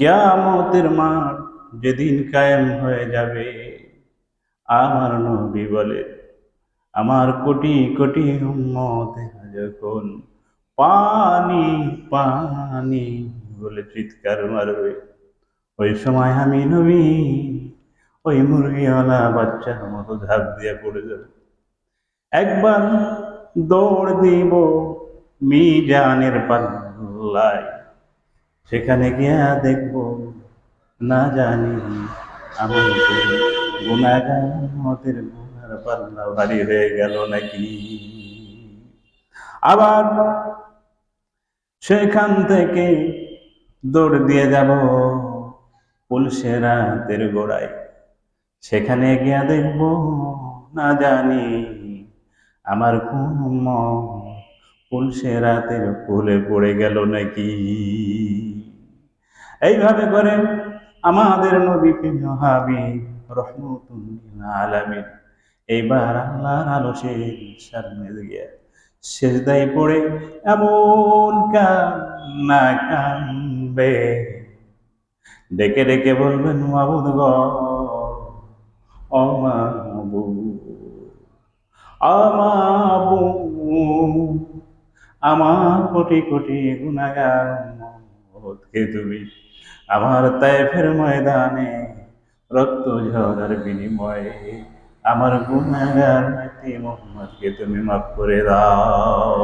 কেয়ামতের মাঠ যেদিন কায়েম হয়ে যাবে। আমার নবী বলে, আমার কোটি কোটি উম্মত যখন পানি পানি বলে চিৎকার মারবে, ওই সময় আমি নবী, ওই মুরগিওয়ালা বাচ্চার মতো ঝাঁপ দিয়ে পড়ে যাবে। একবার দৌড় দিব মিজানের পাল্লায়। সেখানে গিয়া দেখব, না জানি আমার গুণার পাল্লা ভারী হয়ে গেল নাকি? আবার সেখান থেকে দৌড় দিয়ে যাব পুলসে রাতের গোড়ায়। সেখানে গিয়া দেখব, না জানি আমার ঘুম পুলসে রাতের ফুলে পড়ে গেল নাকি? এইভাবে করে আমাদের নবী হাবি রহমতুল্লিল আলামিন। এইবার আল্লাহর আলোসের সামনে গিয়া সেজদাই পড়ে এমন কান্না কানবে। ডেকে ডেকে বলবেন, মাবুদ গ অমাবু আমাবু আমার কোটি কোটি গুণাগার কে তুমি আমার তাইফের ময়দানে, রক্ত ঝরার বিনিময়ে আমার গুণাগার নাতি মোহাম্মদকে তুমি মাফ করে দাও।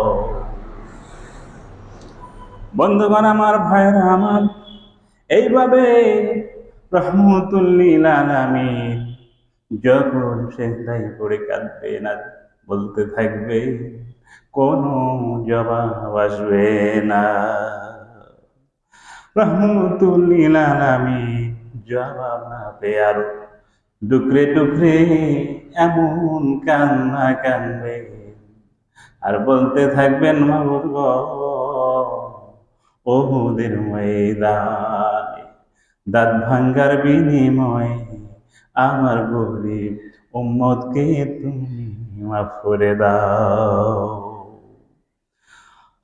বন্ধুগণ, আমার ভাইরা আমার, এইভাবে রহমতুল্লিল যখন সেজদাই করে কাঁদবে না, বলতে থাকবে, কোনো জবাব আসবে না। রহমতুল্লিল জবাব না পেয়ে আরও ডুকরে ডুকরে এমন কান্না কানবে। আর বলতে থাকবেন মাবুদ গ, ওহুদের ময়দানে দাঁত ভাঙ্গার বিনিময়ে আমার গরিব উম্মতকে তুমি মাফ করে দাও।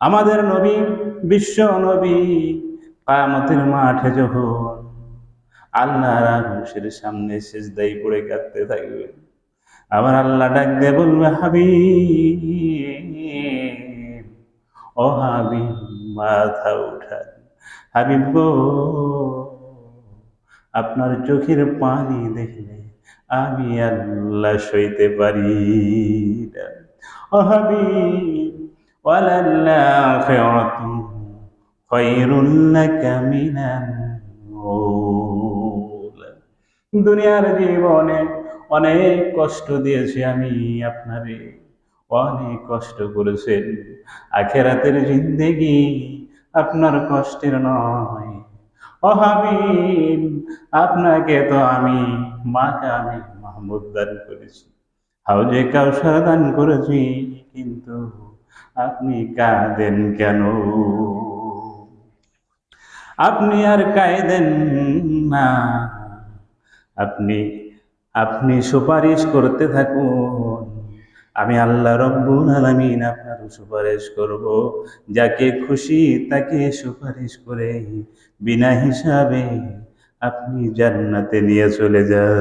আমাদের নবী, বিশ্ব নবী কায়ামতের মাঠে যখন আল্লাহর আরশের সামনে সেজদাই পড়ে কাঁদতে থাকবে আবার আল্লাহ ডাক দিয়ে বলবে, হাবিব, ও হাবিব, মাথা উঠান হাবিব গো, আপনার চোখের পানি দেখলে আমি আল্লাহ সইতে পারি। ও হাবি মিনাল উলা। দুনিয়ার জীবনে অনেক কষ্ট দিয়েছি আমি আপনারে, অনেক কষ্ট করেছেন। আখেরাতের জিন্দেগি আপনার কষ্টের নয়। ও হাবিব, আপনাকে তো আমি মাকে আমি মাহমুদ দান করেছি। হাউজে কাউসার দান করেছি, কিন্তু আপনি কাঁদেন কেন? আপনি আর কাঁদেন না। আপনি আপনি সুপারিশ করতে থাকুন। আমি আল্লাহ রব্বুল আলমিন আপনার সুপারিশ করব। যাকে খুশি তাকে সুপারিশ করে বিনা হিসাবে আপনি জান্নাতে নিয়ে চলে যান।